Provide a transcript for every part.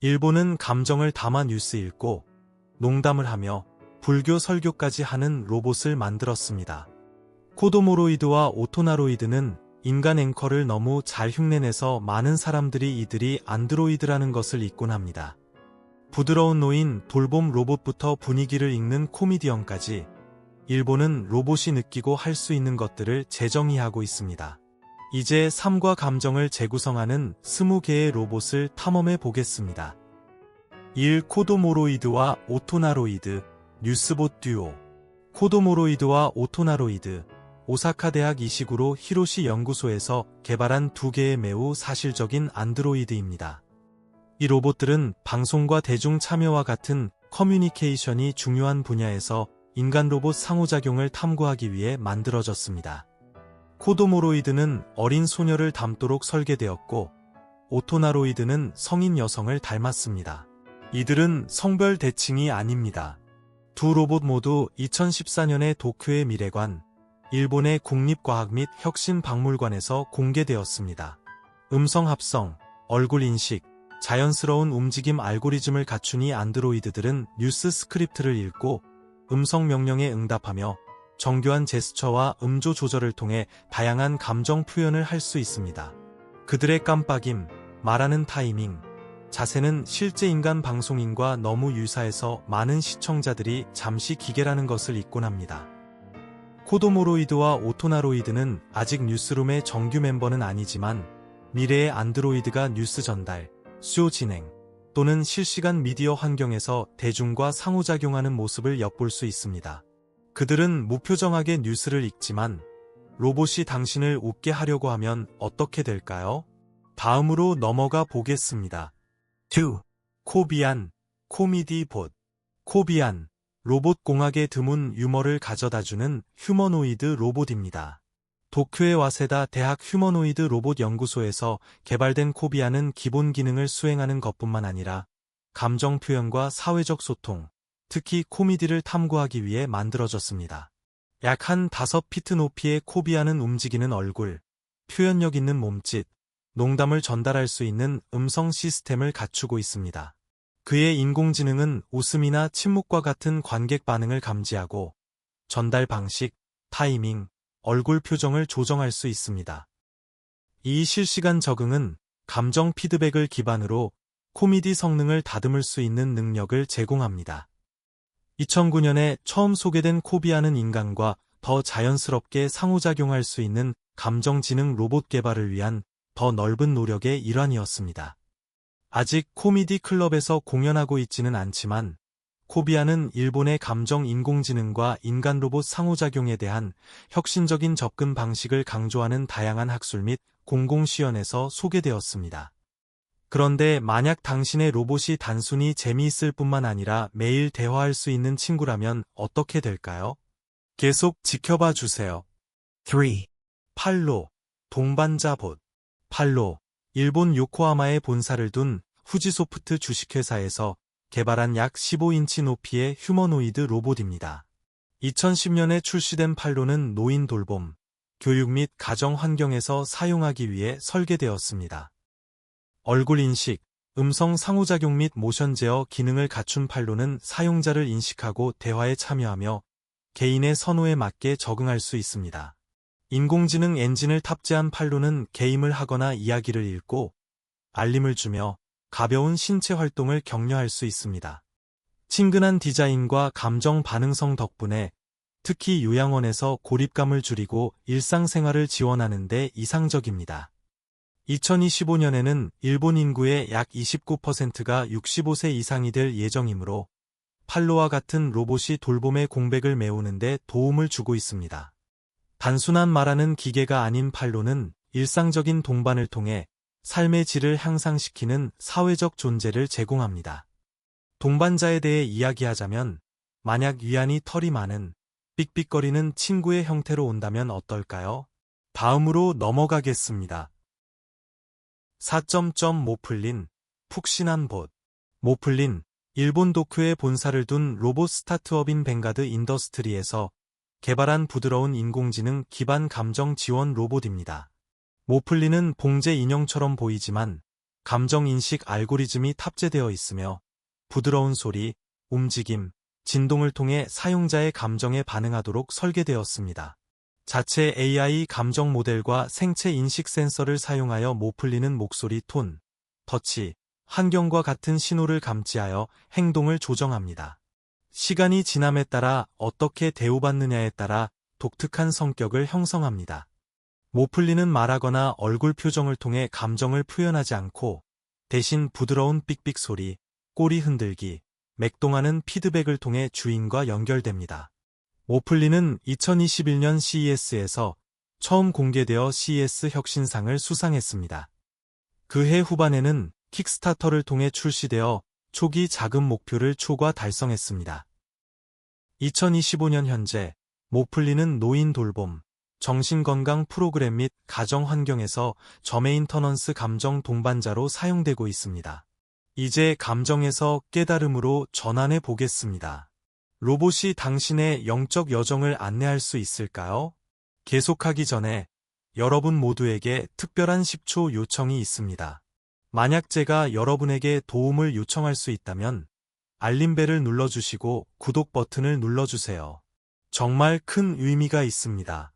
일본은 감정을 담아 뉴스 읽고 농담을 하며 불교 설교까지 하는 로봇을 만들었습니다. 코도모로이드와 오토나로이드는 인간 앵커를 너무 잘 흉내내서 많은 사람들이 이들이 안드로이드라는 것을 잊곤 합니다. 부드러운 노인 돌봄 로봇부터 분위기를 읽는 코미디언까지 일본은 로봇이 느끼고 할 수 있는 것들을 재정의하고 있습니다. 이제 삶과 감정을 재구성하는 20개의 로봇을 탐험해 보겠습니다. 1. 코도모로이드와 오토나로이드 뉴스봇 듀오 코도모로이드와 오토나로이드 오사카 대학 이식으로 히로시 연구소에서 개발한 두 개의 매우 사실적인 안드로이드입니다. 이 로봇들은 방송과 대중 참여와 같은 커뮤니케이션이 중요한 분야에서 인간 로봇 상호작용을 탐구하기 위해 만들어졌습니다. 코도모로이드는 어린 소녀를 닮도록 설계되었고 오토나로이드는 성인 여성을 닮았습니다. 이들은 성별 대칭이 아닙니다. 두 로봇 모두 2014년에 도쿄의 미래관, 일본의 국립과학 및 혁신박물관에서 공개되었습니다. 음성 합성, 얼굴 인식, 자연스러운 움직임 알고리즘을 갖춘 이 안드로이드들은 뉴스 스크립트를 읽고 음성 명령에 응답하며 정교한 제스처와 음조 조절을 통해 다양한 감정 표현을 할 수 있습니다. 그들의 깜빡임, 말하는 타이밍, 자세는 실제 인간 방송인과 너무 유사해서 많은 시청자들이 잠시 기계라는 것을 잊곤 합니다. 코도모로이드와 오토나로이드는 아직 뉴스룸의 정규 멤버는 아니지만 미래의 안드로이드가 뉴스 전달, 수요 진행 또는 실시간 미디어 환경에서 대중과 상호작용하는 모습을 엿볼 수 있습니다. 그들은 무표정하게 뉴스를 읽지만 로봇이 당신을 웃게 하려고 하면 어떻게 될까요? 다음으로 넘어가 보겠습니다. 2. 코비안, 코미디 봇. 코비안, 로봇 공학의 드문 유머를 가져다주는 휴머노이드 로봇입니다. 도쿄의 와세다 대학 휴머노이드 로봇 연구소에서 개발된 코비아는 기본 기능을 수행하는 것뿐만 아니라 감정 표현과 사회적 소통, 특히 코미디를 탐구하기 위해 만들어졌습니다. 약 한 5피트 높이의 코비아는 움직이는 얼굴, 표현력 있는 몸짓, 농담을 전달할 수 있는 음성 시스템을 갖추고 있습니다. 그의 인공지능은 웃음이나 침묵과 같은 관객 반응을 감지하고 전달 방식, 타이밍, 얼굴 표정을 조정할 수 있습니다. 이 실시간 적응은 감정 피드백을 기반으로 코미디 성능을 다듬을 수 있는 능력을 제공합니다. 2009년에 처음 소개된 코비아는 인간과 더 자연스럽게 상호작용할 수 있는 감정지능 로봇 개발을 위한 더 넓은 노력의 일환이었습니다. 아직 코미디 클럽에서 공연하고 있지는 않지만 코비아는 일본의 감정 인공지능과 인간 로봇 상호작용에 대한 혁신적인 접근 방식을 강조하는 다양한 학술 및 공공시연에서 소개되었습니다. 그런데 만약 당신의 로봇이 단순히 재미있을 뿐만 아니라 매일 대화할 수 있는 친구라면 어떻게 될까요? 계속 지켜봐 주세요. 3. 팔로, 동반자 봇. 팔로, 일본 요코하마에 본사를 둔 후지소프트 주식회사에서 개발한 약 15인치 높이의 휴머노이드 로봇입니다. 2010년에 출시된 팔로는 노인 돌봄, 교육 및 가정 환경에서 사용하기 위해 설계되었습니다. 얼굴 인식, 음성 상호작용 및 모션 제어 기능을 갖춘 팔로는 사용자를 인식하고 대화에 참여하며 개인의 선호에 맞게 적응할 수 있습니다. 인공지능 엔진을 탑재한 팔로는 게임을 하거나 이야기를 읽고 알림을 주며 가벼운 신체 활동을 격려할 수 있습니다. 친근한 디자인과 감정 반응성 덕분에 특히 요양원에서 고립감을 줄이고 일상생활을 지원하는 데 이상적입니다. 2025년에는 일본 인구의 약 29%가 65세 이상이 될 예정이므로 팔로와 같은 로봇이 돌봄의 공백을 메우는 데 도움을 주고 있습니다. 단순한 말하는 기계가 아닌 팔로는 일상적인 동반을 통해 삶의 질을 향상시키는 사회적 존재를 제공합니다. 동반자에 대해 이야기하자면 만약 위안이 털이 많은 삑삑거리는 친구의 형태로 온다면 어떨까요? 다음으로 넘어가겠습니다. 4점 모플린, 푹신한 봇. 모플린, 일본 도쿄에 본사를 둔 로봇 스타트업인 뱅가드 인더스트리에서 개발한 부드러운 인공지능 기반 감정 지원 로봇입니다. 모플리는 봉제 인형처럼 보이지만 감정인식 알고리즘이 탑재되어 있으며 부드러운 소리, 움직임, 진동을 통해 사용자의 감정에 반응하도록 설계되었습니다. 자체 AI 감정 모델과 생체 인식 센서를 사용하여 못 풀리는 목소리 톤, 터치, 환경과 같은 신호를 감지하여 행동을 조정합니다. 시간이 지남에 따라 어떻게 대우받느냐에 따라 독특한 성격을 형성합니다. 못 풀리는 말하거나 얼굴 표정을 통해 감정을 표현하지 않고 대신 부드러운 삑삑 소리, 꼬리 흔들기, 맥동하는 피드백을 통해 주인과 연결됩니다. 모플리는 2021년 CES에서 처음 공개되어 CES 혁신상을 수상했습니다. 그해 후반에는 킥스타터를 통해 출시되어 초기 자금 목표를 초과 달성했습니다. 2025년 현재 모플리는 노인 돌봄, 정신건강 프로그램 및 가정 환경에서 저메인터넌스 감정 동반자로 사용되고 있습니다. 이제 감정에서 깨달음으로 전환해 보겠습니다. 로봇이 당신의 영적 여정을 안내할 수 있을까요? 계속하기 전에 여러분 모두에게 특별한 10초 요청이 있습니다. 만약 제가 여러분에게 도움을 요청할 수 있다면 알림벨을 눌러주시고 구독 버튼을 눌러주세요. 정말 큰 의미가 있습니다.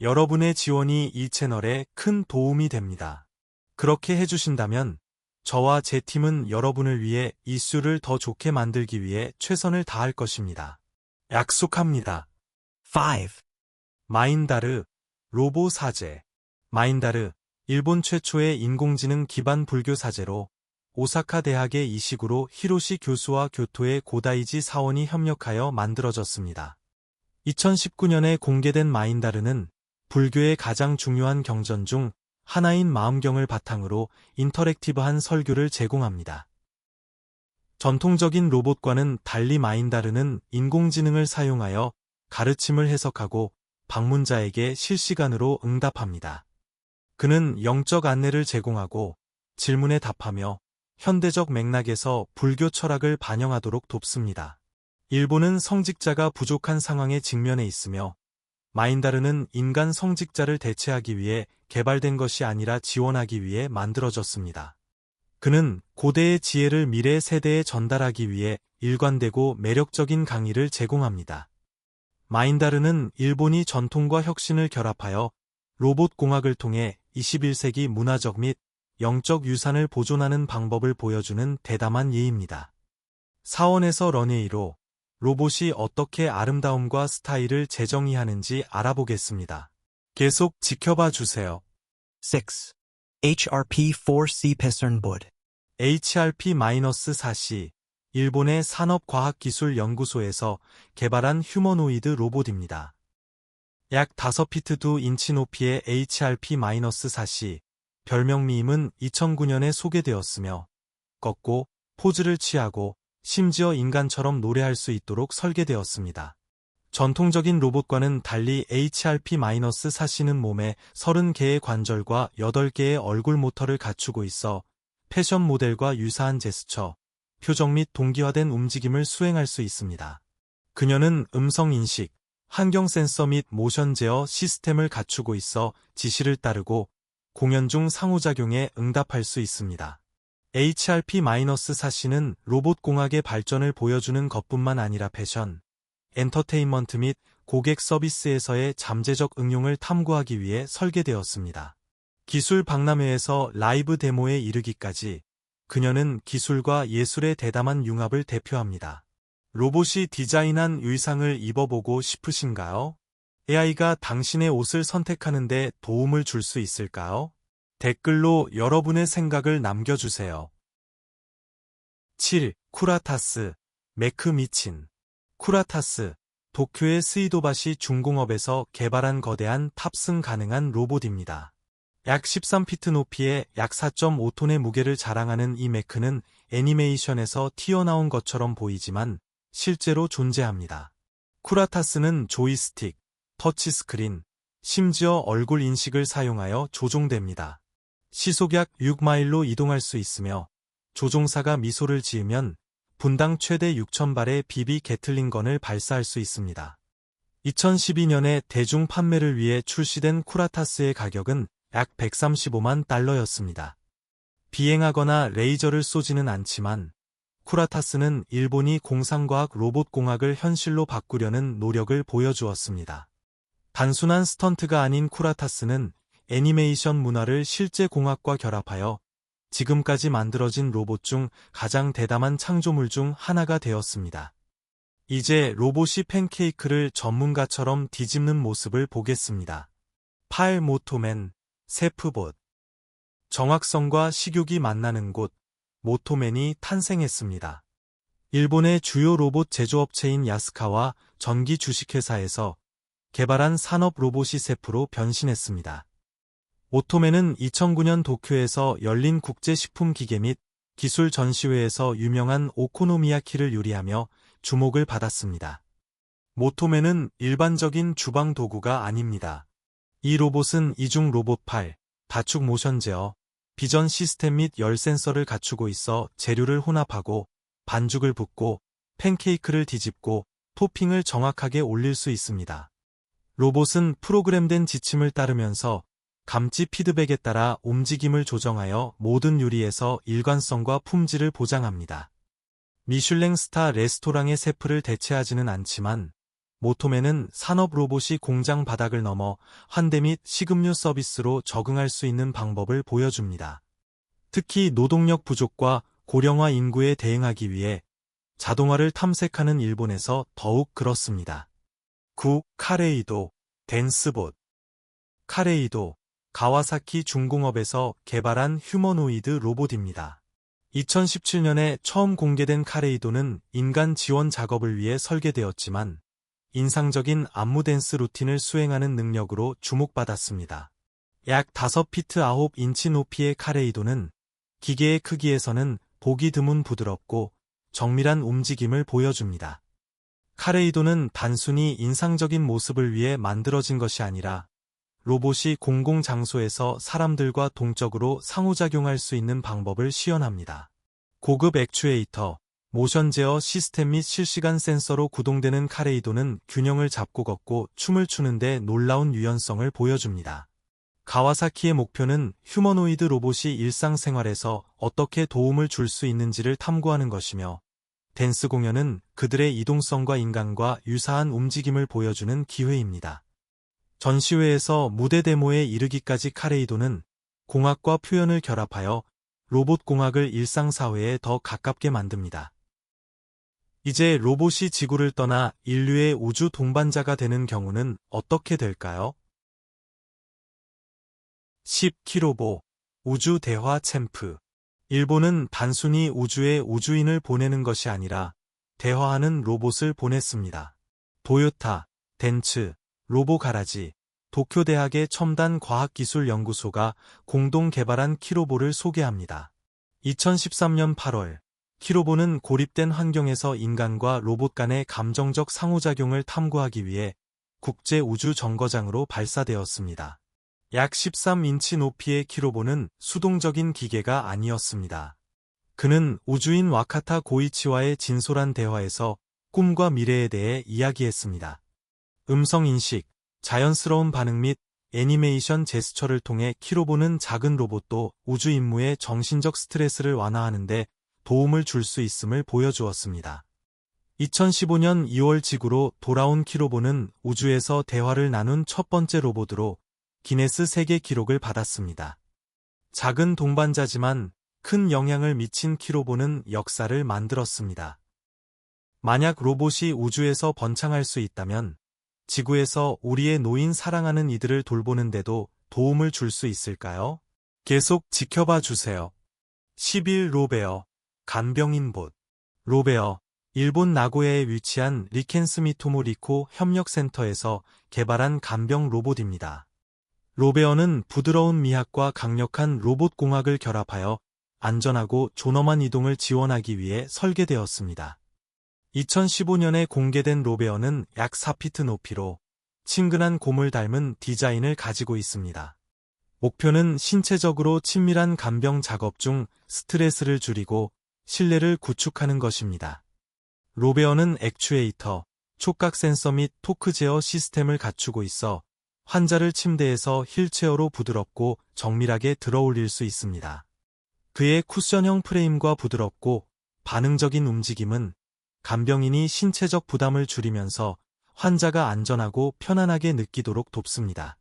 여러분의 지원이 이 채널에 큰 도움이 됩니다. 그렇게 해주신다면 저와 제 팀은 여러분을 위해 이슈를 더 좋게 만들기 위해 최선을 다할 것입니다. 약속합니다. 5. 마인다르, 로보 사제. 마인다르, 일본 최초의 인공지능 기반 불교 사제로 오사카 대학의 이식으로 히로시 교수와 교토의 고다이지 사원이 협력하여 만들어졌습니다. 2019년에 공개된 마인다르는 불교의 가장 중요한 경전 중 하나인 마음경을 바탕으로 인터랙티브한 설교를 제공합니다. 전통적인 로봇과는 달리 마인다르는 인공지능을 사용하여 가르침을 해석하고 방문자에게 실시간으로 응답합니다. 그는 영적 안내를 제공하고 질문에 답하며 현대적 맥락에서 불교 철학을 반영하도록 돕습니다. 일본은 성직자가 부족한 상황에 직면해 있으며 마인다르는 인간 성직자를 대체하기 위해 개발된 것이 아니라 지원하기 위해 만들어졌습니다. 그는 고대의 지혜를 미래 세대에 전달하기 위해 일관되고 매력적인 강의를 제공합니다. 마인다르는 일본이 전통과 혁신을 결합하여 로봇 공학을 통해 21세기 문화적 및 영적 유산을 보존하는 방법을 보여주는 대담한 예입니다. 사원에서 런웨이로 로봇이 어떻게 아름다움과 스타일을 재정의하는지 알아보겠습니다. 계속 지켜봐 주세요. 6. HRP-4C Pesernbud. HRP-4C 일본의 산업과학기술연구소에서 개발한 휴머노이드 로봇입니다. 약 5피트 2인치 높이의 HRP-4C 별명 미임은 2009년에 소개되었으며 걷고 포즈를 취하고 심지어 인간처럼 노래할 수 있도록 설계되었습니다. 전통적인 로봇과는 달리 HRP-4C는 몸에 30개의 관절과 8개의 얼굴 모터를 갖추고 있어 패션 모델과 유사한 제스처, 표정 및 동기화된 움직임을 수행할 수 있습니다. 그녀는 음성 인식, 환경 센서 및 모션 제어 시스템을 갖추고 있어 지시를 따르고 공연 중 상호작용에 응답할 수 있습니다. HRP-4C는 로봇 공학의 발전을 보여주는 것뿐만 아니라 패션, 엔터테인먼트 및 고객 서비스에서의 잠재적 응용을 탐구하기 위해 설계되었습니다. 기술 박람회에서 라이브 데모에 이르기까지 그녀는 기술과 예술의 대담한 융합을 대표합니다. 로봇이 디자인한 의상을 입어보고 싶으신가요? AI가 당신의 옷을 선택하는데 도움을 줄 수 있을까요? 댓글로 여러분의 생각을 남겨주세요. 7. 쿠라타스, 메크 미친. 쿠라타스, 도쿄의 스이도바시 중공업에서 개발한 거대한 탑승 가능한 로봇입니다. 약 13피트 높이에 약 4.5톤의 무게를 자랑하는 이 메크는 애니메이션에서 튀어나온 것처럼 보이지만 실제로 존재합니다. 쿠라타스는 조이스틱, 터치스크린, 심지어 얼굴 인식을 사용하여 조종됩니다. 시속 약 6마일로 이동할 수 있으며 조종사가 미소를 지으면 분당 최대 6,000발의 비비 게틀링건을 발사할 수 있습니다. 2012년에 대중 판매를 위해 출시된 쿠라타스의 가격은 약 135만 달러였습니다. 비행하거나 레이저를 쏘지는 않지만 쿠라타스는 일본이 공상과학 로봇공학을 현실로 바꾸려는 노력을 보여주었습니다. 단순한 스턴트가 아닌 쿠라타스는 애니메이션 문화를 실제 공학과 결합하여 지금까지 만들어진 로봇 중 가장 대담한 창조물 중 하나가 되었습니다. 이제 로봇이 팬케이크를 전문가처럼 뒤집는 모습을 보겠습니다. 팔 모토맨, 세프봇. 정확성과 식욕이 만나는 곳, 모토맨이 탄생했습니다. 일본의 주요 로봇 제조업체인 야스카와 전기 주식회사에서 개발한 산업 로봇이 세프로 변신했습니다. 오토맨은 2009년 도쿄에서 열린 국제식품기계 및 기술 전시회에서 유명한 오코노미야키를 요리하며 주목을 받았습니다. 모토맨은 일반적인 주방 도구가 아닙니다. 이 로봇은 이중 로봇 팔, 다축 모션 제어, 비전 시스템 및 열 센서를 갖추고 있어 재료를 혼합하고 반죽을 붓고 팬케이크를 뒤집고 토핑을 정확하게 올릴 수 있습니다. 로봇은 프로그램된 지침을 따르면서 감지 피드백에 따라 움직임을 조정하여 모든 요리에서 일관성과 품질을 보장합니다. 미슐랭 스타 레스토랑의 세프를 대체하지는 않지만 모토맨은 산업 로봇이 공장 바닥을 넘어 환대 및 식음료 서비스로 적응할 수 있는 방법을 보여줍니다. 특히 노동력 부족과 고령화 인구에 대응하기 위해 자동화를 탐색하는 일본에서 더욱 그렇습니다. 9. 카레이도, 댄스봇. 카레이도, 가와사키 중공업에서 개발한 휴머노이드 로봇입니다. 2017년에 처음 공개된 카레이도는 인간 지원 작업을 위해 설계되었지만 인상적인 안무 댄스 루틴을 수행하는 능력으로 주목받았습니다. 약 5피트 9인치 높이의 카레이도는 기계의 크기에서는 보기 드문 부드럽고 정밀한 움직임을 보여줍니다. 카레이도는 단순히 인상적인 모습을 위해 만들어진 것이 아니라 로봇이 공공장소에서 사람들과 동적으로 상호작용할 수 있는 방법을 시연합니다. 고급 액추에이터, 모션 제어 시스템 및 실시간 센서로 구동되는 카레이도는 균형을 잡고 걷고 춤을 추는데 놀라운 유연성을 보여줍니다. 가와사키의 목표는 휴머노이드 로봇이 일상생활에서 어떻게 도움을 줄 수 있는지를 탐구하는 것이며 댄스 공연은 그들의 이동성과 인간과 유사한 움직임을 보여주는 기회입니다. 전시회에서 무대 데모에 이르기까지 카레이도는 공학과 표현을 결합하여 로봇 공학을 일상사회에 더 가깝게 만듭니다. 이제 로봇이 지구를 떠나 인류의 우주 동반자가 되는 경우는 어떻게 될까요? 10키로보 우주 대화 챔프 일본은 단순히 우주에 우주인을 보내는 것이 아니라 대화하는 로봇을 보냈습니다. 도요타, 덴츠, 로보 가라지, 도쿄대학의 첨단 과학기술연구소가 공동 개발한 키로보를 소개합니다. 2013년 8월, 키로보는 고립된 환경에서 인간과 로봇 간의 감정적 상호작용을 탐구하기 위해 국제우주정거장으로 발사되었습니다. 약 13인치 높이의 키로보는 수동적인 기계가 아니었습니다. 그는 우주인 와카타 고이치와의 진솔한 대화에서 꿈과 미래에 대해 이야기했습니다. 음성 인식, 자연스러운 반응 및 애니메이션 제스처를 통해 키로 보는 작은 로봇도 우주 임무의 정신적 스트레스를 완화하는데 도움을 줄 수 있음을 보여주었습니다. 2015년 2월 지구로 돌아온 키로보는 우주에서 대화를 나눈 첫 번째 로봇으로 기네스 세계 기록을 받았습니다. 작은 동반자지만 큰 영향을 미친 키로보는 역사를 만들었습니다. 만약 로봇이 우주에서 번창할 수 있다면 지구에서 우리의 노인 사랑하는 이들을 돌보는데도 도움을 줄 수 있을까요? 계속 지켜봐 주세요. 11 로베어, 간병인봇. 로베어, 일본 나고야에 위치한 리켄스미토모 리코 협력센터에서 개발한 간병 로봇입니다. 로베어는 부드러운 미학과 강력한 로봇 공학을 결합하여 안전하고 존엄한 이동을 지원하기 위해 설계되었습니다. 2015년에 공개된 로베어는 약 4피트 높이로 친근한 곰을 닮은 디자인을 가지고 있습니다. 목표는 신체적으로 친밀한 간병 작업 중 스트레스를 줄이고 신뢰를 구축하는 것입니다. 로베어는 액추에이터, 촉각 센서 및 토크 제어 시스템을 갖추고 있어 환자를 침대에서 힐체어로 부드럽고 정밀하게 들어올릴 수 있습니다. 그의 쿠션형 프레임과 부드럽고 반응적인 움직임은 간병인이 신체적 부담을 줄이면서 환자가 안전하고 편안하게 느끼도록 돕습니다.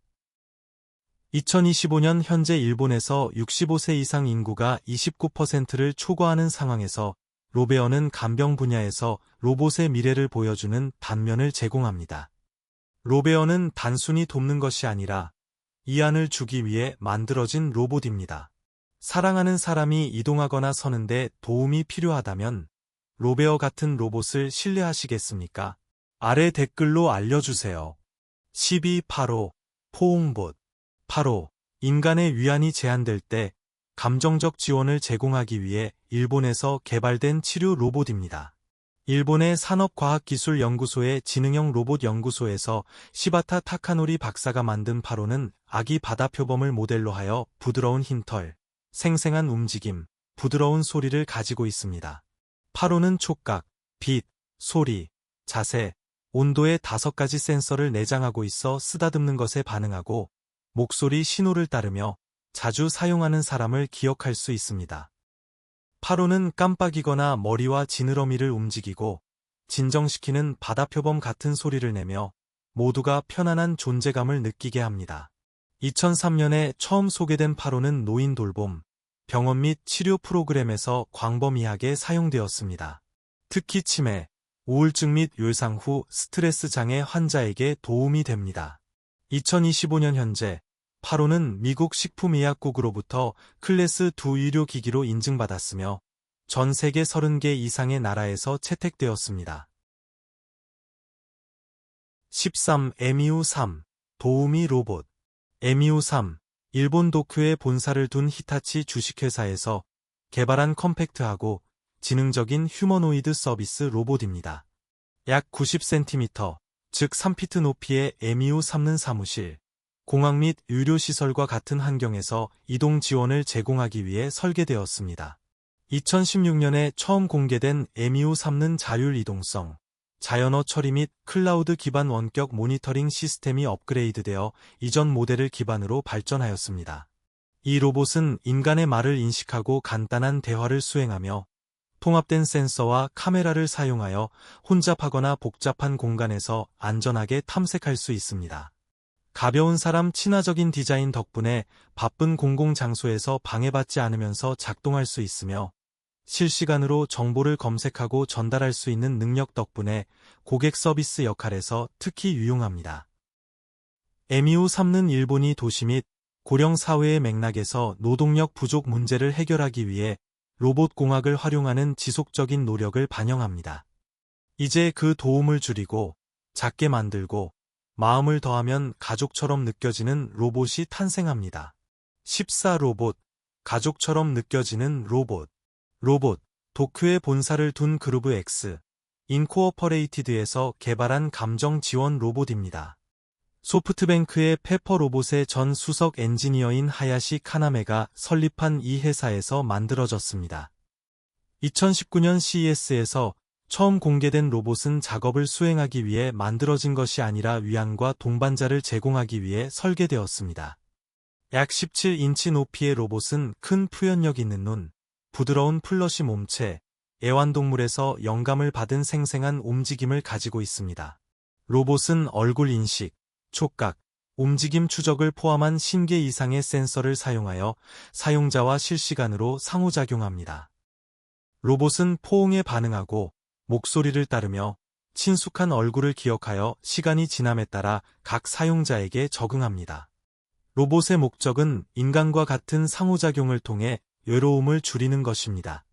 2025년 현재 일본에서 65세 이상 인구가 29%를 초과하는 상황에서 로베어는 간병 분야에서 로봇의 미래를 보여주는 단면을 제공합니다. 로베어는 단순히 돕는 것이 아니라 이안을 주기 위해 만들어진 로봇입니다. 사랑하는 사람이 이동하거나 서는데 도움이 필요하다면 로베어 같은 로봇을 신뢰하시겠습니까? 아래 댓글로 알려주세요. 12.85 포옹봇 8호 인간의 위안이 제한될 때 감정적 지원을 제공하기 위해 일본에서 개발된 치료 로봇입니다. 일본의 산업과학기술연구소의 지능형 로봇 연구소에서 시바타 타카노리 박사가 만든 파로는 아기 바다표범을 모델로 하여 부드러운 흰털, 생생한 움직임, 부드러운 소리를 가지고 있습니다. 파로는 촉각, 빛, 소리, 자세, 온도의 다섯 가지 센서를 내장하고 있어 쓰다듬는 것에 반응하고 목소리 신호를 따르며 자주 사용하는 사람을 기억할 수 있습니다. 파로는 깜빡이거나 머리와 지느러미를 움직이고 진정시키는 바다표범 같은 소리를 내며 모두가 편안한 존재감을 느끼게 합니다. 2003년에 처음 소개된 파로는 노인 돌봄, 병원 및 치료 프로그램에서 광범위하게 사용되었습니다. 특히 치매, 우울증 및 요상 후 스트레스 장애 환자에게 도움이 됩니다. 2025년 현재 파로는 미국 식품의약국으로부터 클래스 2 의료기기로 인증받았으며 전 세계 30개 이상의 나라에서 채택되었습니다. 13. 에미우3 도우미 로봇 에미우3 일본 도쿄에 본사를 둔 히타치 주식회사에서 개발한 컴팩트하고 지능적인 휴머노이드 서비스 로봇입니다. 약 90cm, 즉 3피트 높이의 에미우 삼는 사무실, 공항 및 의료시설과 같은 환경에서 이동 지원을 제공하기 위해 설계되었습니다. 2016년에 처음 공개된 에미우 삼는 자율 이동성, 자연어 처리 및 클라우드 기반 원격 모니터링 시스템이 업그레이드되어 이전 모델을 기반으로 발전하였습니다. 이 로봇은 인간의 말을 인식하고 간단한 대화를 수행하며 통합된 센서와 카메라를 사용하여 혼잡하거나 복잡한 공간에서 안전하게 탐색할 수 있습니다. 가벼운 사람 친화적인 디자인 덕분에 바쁜 공공장소에서 방해받지 않으면서 작동할 수 있으며 실시간으로 정보를 검색하고 전달할 수 있는 능력 덕분에 고객 서비스 역할에서 특히 유용합니다. 에미우 삼는 일본이 도시 및 고령 사회의 맥락에서 노동력 부족 문제를 해결하기 위해 로봇 공학을 활용하는 지속적인 노력을 반영합니다. 이제 그 도움을 줄이고 작게 만들고 마음을 더하면 가족처럼 느껴지는 로봇이 탄생합니다. 14 로봇, 가족처럼 느껴지는 로봇. 로봇, 도쿄에 본사를 둔 그루브 X, 인코어퍼레이티드에서 개발한 감정 지원 로봇입니다. 소프트뱅크의 페퍼 로봇의 전 수석 엔지니어인 하야시 카나메가 설립한 이 회사에서 만들어졌습니다. 2019년 CES에서 처음 공개된 로봇은 작업을 수행하기 위해 만들어진 것이 아니라 위안과 동반자를 제공하기 위해 설계되었습니다. 약 17인치 높이의 로봇은 큰 표현력 있는 눈, 부드러운 플러시 몸체, 애완동물에서 영감을 받은 생생한 움직임을 가지고 있습니다. 로봇은 얼굴 인식, 촉각, 움직임 추적을 포함한 신개 이상의 센서를 사용하여 사용자와 실시간으로 상호작용합니다. 로봇은 포옹에 반응하고 목소리를 따르며 친숙한 얼굴을 기억하여 시간이 지남에 따라 각 사용자에게 적응합니다. 로봇의 목적은 인간과 같은 상호작용을 통해 외로움을 줄이는 것입니다.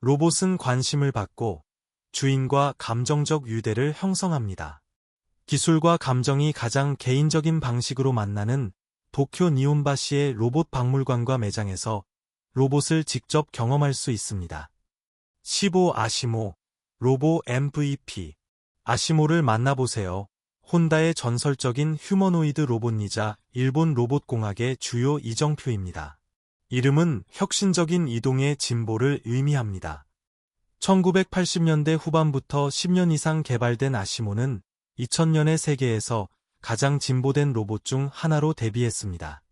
로봇은 관심을 받고 주인과 감정적 유대를 형성합니다. 기술과 감정이 가장 개인적인 방식으로 만나는 도쿄 니온바시의 로봇 박물관과 매장에서 로봇을 직접 경험할 수 있습니다. 15 아시모 로보 MVP 아시모를 만나보세요. 혼다의 전설적인 휴머노이드 로봇이자 일본 로봇공학의 주요 이정표입니다. 이름은 혁신적인 이동의 진보를 의미합니다. 1980년대 후반부터 10년 이상 개발된 아시모는 2000년에 세계에서 가장 진보된 로봇 중 하나로 데뷔했습니다.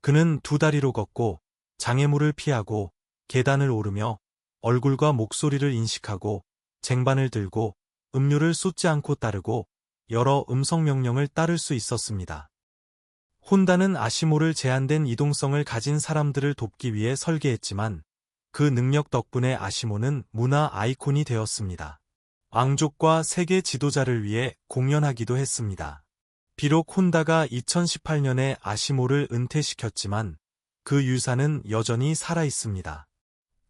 그는 두 다리로 걷고 장애물을 피하고 계단을 오르며 얼굴과 목소리를 인식하고 쟁반을 들고 음료를 쏟지 않고 따르고 여러 음성 명령을 따를 수 있었습니다. 혼다는 아시모를 제한된 이동성을 가진 사람들을 돕기 위해 설계했지만 그 능력 덕분에 아시모는 문화 아이콘이 되었습니다. 왕족과 세계 지도자를 위해 공연하기도 했습니다. 비록 혼다가 2018년에 아시모를 은퇴시켰지만 그 유산은 여전히 살아 있습니다.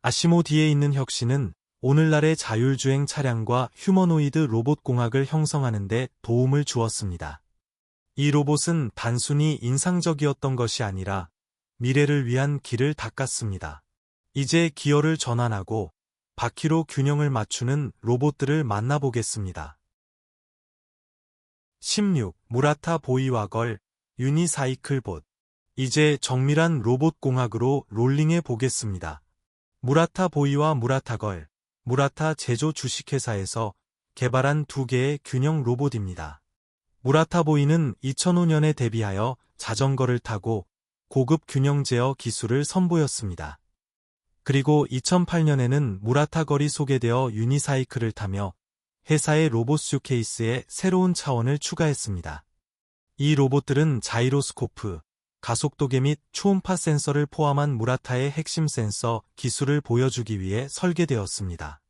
아시모 뒤에 있는 혁신은 오늘날의 자율주행 차량과 휴머노이드 로봇 공학을 형성하는 데 도움을 주었습니다. 이 로봇은 단순히 인상적이었던 것이 아니라 미래를 위한 길을 닦았습니다. 이제 기어를 전환하고 바퀴로 균형을 맞추는 로봇들을 만나보겠습니다. 16. 무라타 보이와 걸 유니사이클봇 이제 정밀한 로봇 공학으로 롤링해 보겠습니다. 무라타 보이와 무라타 걸, 무라타 제조 주식회사에서 개발한 두 개의 균형 로봇입니다. 무라타 보이는 2005년에 데뷔하여 자전거를 타고 고급 균형 제어 기술을 선보였습니다. 그리고 2008년에는 무라타 걸이 소개되어 유니사이클을 타며 회사의 로봇 슈케이스에 새로운 차원을 추가했습니다. 이 로봇들은 자이로스코프, 가속도계 및 초음파 센서를 포함한 무라타의 핵심 센서 기술을 보여주기 위해 설계되었습니다.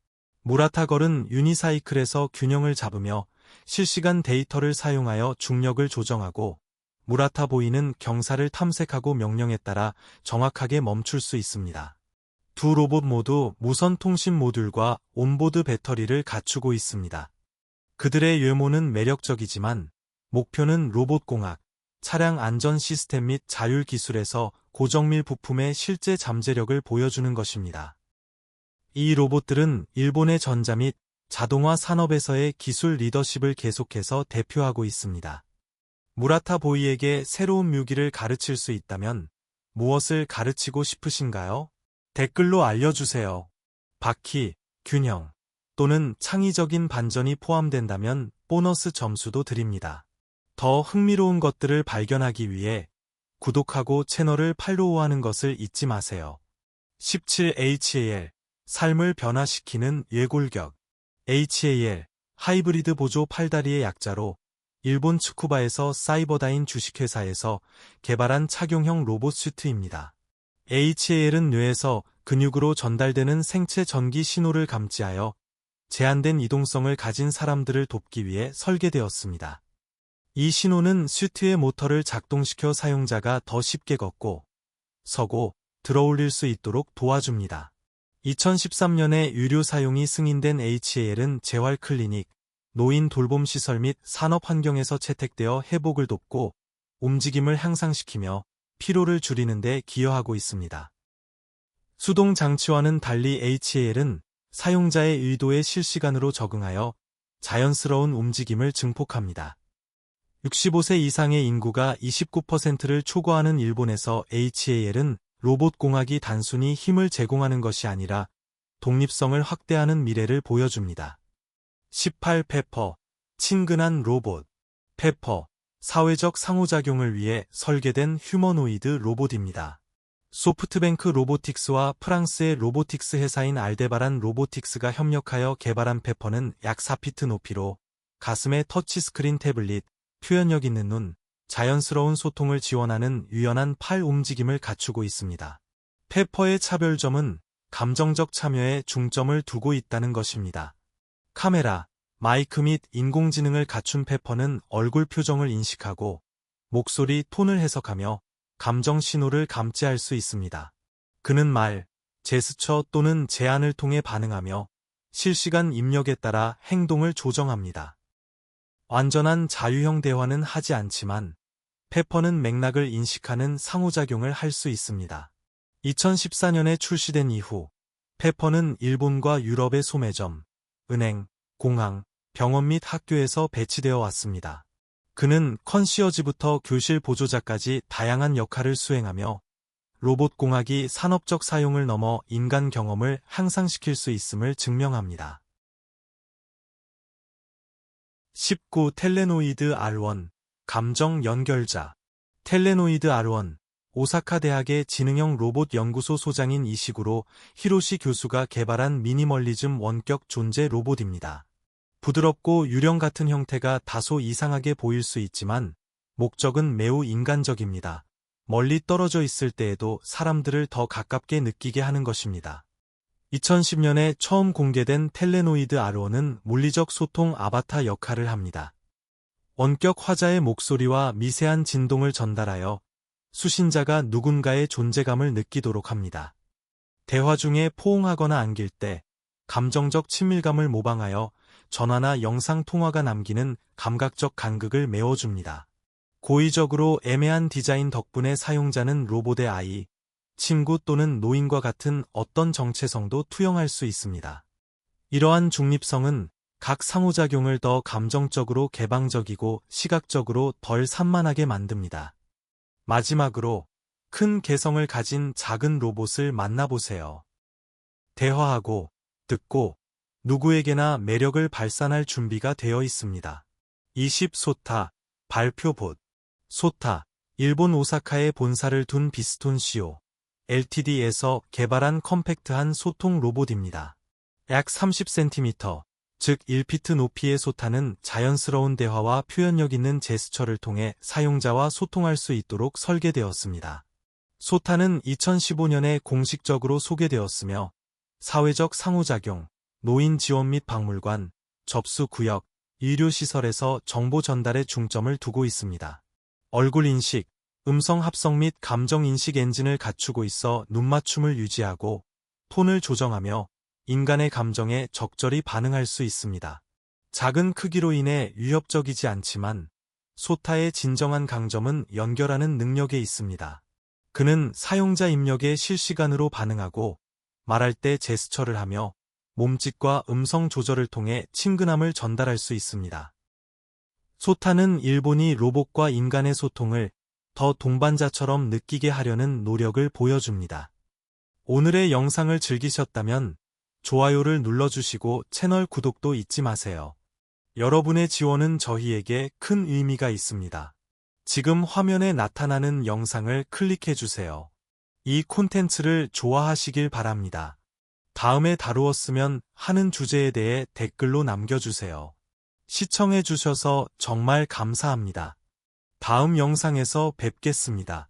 무라타걸은 유니사이클에서 균형을 잡으며 실시간 데이터를 사용하여 중력을 조정하고 무라타 보이는 경사를 탐색하고 명령에 따라 정확하게 멈출 수 있습니다. 두 로봇 모두 무선 통신 모듈과 온보드 배터리를 갖추고 있습니다. 그들의 외모는 매력적이지만 목표는 로봇 공학, 차량 안전 시스템 및 자율 기술에서 고정밀 부품의 실제 잠재력을 보여주는 것입니다. 이 로봇들은 일본의 전자 및 자동화 산업에서의 기술 리더십을 계속해서 대표하고 있습니다. 무라타 보이에게 새로운 묘기를 가르칠 수 있다면 무엇을 가르치고 싶으신가요? 댓글로 알려주세요. 바퀴, 균형 또는 창의적인 반전이 포함된다면 보너스 점수도 드립니다. 더 흥미로운 것들을 발견하기 위해 구독하고 채널을 팔로우하는 것을 잊지 마세요. 17HAL 삶을 변화시키는 예골격 HAL 하이브리드 보조 팔다리의 약자로 일본 츠쿠바에서 사이버다인 주식회사에서 개발한 착용형 로봇 슈트입니다. HAL은 뇌에서 근육으로 전달되는 생체 전기 신호를 감지하여 제한된 이동성을 가진 사람들을 돕기 위해 설계되었습니다. 이 신호는 슈트의 모터를 작동시켜 사용자가 더 쉽게 걷고 서고 들어올릴 수 있도록 도와줍니다. 2013년에 유료 사용이 승인된 HAL은 재활 클리닉, 노인 돌봄 시설 및 산업 환경에서 채택되어 회복을 돕고 움직임을 향상시키며 피로를 줄이는 데 기여하고 있습니다. 수동 장치와는 달리 HAL은 사용자의 의도에 실시간으로 적응하여 자연스러운 움직임을 증폭합니다. 65세 이상의 인구가 29%를 초과하는 일본에서 HAL은 로봇 공학이 단순히 힘을 제공하는 것이 아니라 독립성을 확대하는 미래를 보여줍니다. 18 페퍼, 친근한 로봇. 페퍼, 사회적 상호작용을 위해 설계된 휴머노이드 로봇입니다. 소프트뱅크 로보틱스와 프랑스의 로보틱스 회사인 알데바란 로보틱스가 협력하여 개발한 페퍼는 약 4피트 높이로 가슴에 터치스크린 태블릿, 표현력 있는 눈, 자연스러운 소통을 지원하는 유연한 팔 움직임을 갖추고 있습니다. 페퍼의 차별점은 감정적 참여에 중점을 두고 있다는 것입니다. 카메라, 마이크 및 인공지능을 갖춘 페퍼는 얼굴 표정을 인식하고 목소리 톤을 해석하며 감정 신호를 감지할 수 있습니다. 그는 말, 제스처 또는 제안을 통해 반응하며 실시간 입력에 따라 행동을 조정합니다. 완전한 자유형 대화는 하지 않지만 페퍼는 맥락을 인식하는 상호작용을 할 수 있습니다. 2014년에 출시된 이후 페퍼는 일본과 유럽의 소매점, 은행, 공항, 병원 및 학교에서 배치되어 왔습니다. 그는 컨시어지부터 교실 보조자까지 다양한 역할을 수행하며 로봇 공학이 산업적 사용을 넘어 인간 경험을 향상시킬 수 있음을 증명합니다. 19 텔레노이드 R1 감정 연결자 텔레노이드 R1 오사카 대학의 지능형 로봇 연구소 소장인 이식으로 히로시 교수가 개발한 미니멀리즘 원격 존재 로봇입니다. 부드럽고 유령 같은 형태가 다소 이상하게 보일 수 있지만 목적은 매우 인간적입니다. 멀리 떨어져 있을 때에도 사람들을 더 가깝게 느끼게 하는 것입니다. 2010년에 처음 공개된 텔레노이드 아로어는 물리적 소통 아바타 역할을 합니다. 원격 화자의 목소리와 미세한 진동을 전달하여 수신자가 누군가의 존재감을 느끼도록 합니다. 대화 중에 포옹하거나 안길 때 감정적 친밀감을 모방하여 전화나 영상 통화가 남기는 감각적 간극을 메워줍니다. 고의적으로 애매한 디자인 덕분에 사용자는 로봇의 아이, 친구 또는 노인과 같은 어떤 정체성도 투영할 수 있습니다. 이러한 중립성은 각 상호작용을 더 감정적으로 개방적이고 시각적으로 덜 산만하게 만듭니다. 마지막으로 큰 개성을 가진 작은 로봇을 만나보세요. 대화하고 듣고 누구에게나 매력을 발산할 준비가 되어 있습니다. 20소타 발표봇 소타 일본 오사카에 본사를 둔 비스톤 시오 LTD에서 개발한 컴팩트한 소통 로봇입니다. 약 30cm, 즉 1피트 높이의 소타는 자연스러운 대화와 표현력 있는 제스처를 통해 사용자와 소통할 수 있도록 설계되었습니다. 소타는 2015년에 공식적으로 소개되었으며 사회적 상호작용, 노인 지원 및 박물관, 접수 구역, 의료시설에서 정보 전달에 중점을 두고 있습니다. 얼굴 인식, 음성 합성 및 감정 인식 엔진을 갖추고 있어 눈맞춤을 유지하고 톤을 조정하며 인간의 감정에 적절히 반응할 수 있습니다. 작은 크기로 인해 위협적이지 않지만 소타의 진정한 강점은 연결하는 능력에 있습니다. 그는 사용자 입력에 실시간으로 반응하고 말할 때 제스처를 하며 몸짓과 음성 조절을 통해 친근함을 전달할 수 있습니다. 소타는 일본이 로봇과 인간의 소통을 더 동반자처럼 느끼게 하려는 노력을 보여줍니다. 오늘의 영상을 즐기셨다면 좋아요를 눌러주시고 채널 구독도 잊지 마세요. 여러분의 지원은 저희에게 큰 의미가 있습니다. 지금 화면에 나타나는 영상을 클릭해주세요. 이 콘텐츠를 좋아하시길 바랍니다. 다음에 다루었으면 하는 주제에 대해 댓글로 남겨주세요. 시청해주셔서 정말 감사합니다. 다음 영상에서 뵙겠습니다.